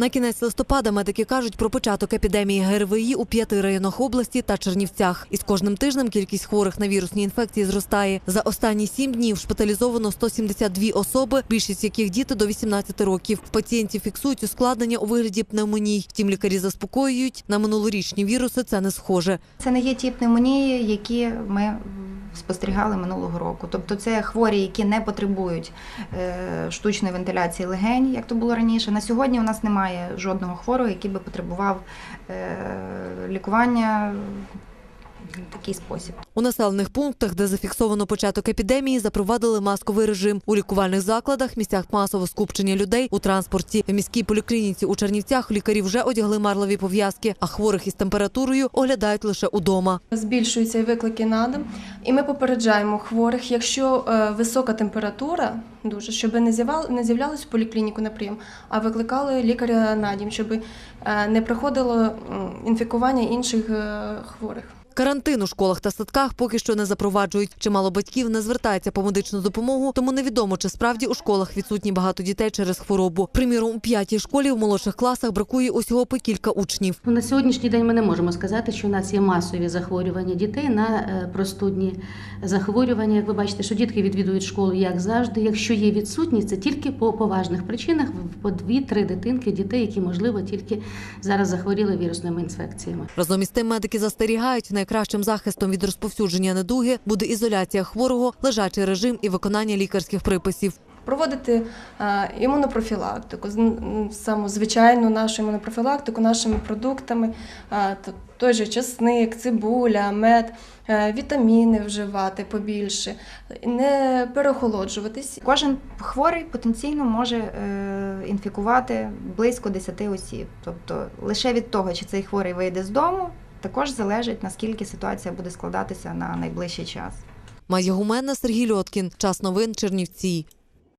На кінець листопада медики кажуть про початок епідемії ГРВІ у п'яти районах області та Чернівцях. І з кожним тижнем кількість хворих на вірусні інфекції зростає. За останні сім днів шпиталізовано 172 особи, більшість яких діти до 18 років. Пацієнтів фіксують ускладнення у вигляді пневмоній. Втім, лікарі заспокоюють, на минулорічні віруси це не схоже. Це не є ті пневмонії, які ми спостерігали минулого року. Тобто це хворі, які не потребують е, штучної вентиляції легень, як то було раніше. На сьогодні у нас немає жодного хворого, який би потребував е, лікування в такий спосіб. У населених пунктах, де зафіксовано початок епідемії, запровадили масковий режим. У лікувальних закладах, місцях масового скупчення людей, у транспорті. В міській поліклініці у Чернівцях лікарі вже одягли марлові пов'язки, а хворих із температурою оглядають лише удома. Збільшуються і виклики на дом, і ми попереджаємо хворих, якщо е, висока температура, дуже щоб не не з'являлись в поліклініку на прийом, а викликали лікаря на дім, щоб е, не проходило інфікування інших е, хворих. Карантин у школах та садках поки що не запроваджують. Чимало батьків не звертається по медичну допомогу, тому невідомо, чи справді у школах відсутні багато дітей через хворобу. Приміром, у п'ятій школі в молодших класах бракує усього по кілька учнів. Ну, На сьогоднішній день ми не можемо сказати, що у нас є масові захворювання дітей на е, простудні захворювання. Як ви бачите, що дітки відвідують школу як завжди. Якщо є відсутність, це тільки по поважних причинах, по дві-три дитинки дітей, які можливо тільки зараз захворіли вірусними інфекціями. Разом із тим медики застерігають, найкращим захистом від розповсюдження недуги буде ізоляція хворого, лежачий режим і виконання лікарських приписів. Проводити е, імунопрофілактику, саму звичайну нашу імунопрофілактику нашими продуктами, е, той же чесник, цибуля, мед, е, вітаміни вживати побільше, не переохолоджуватись. Кожен хворий потенційно може інфікувати близько 10 осіб. Тобто лише від того, чи цей хворий вийде з дому, також залежить наскільки ситуація буде складатися на найближчий час. Майя Гуменна, Сергій Льоткін. Час новин Чернівці.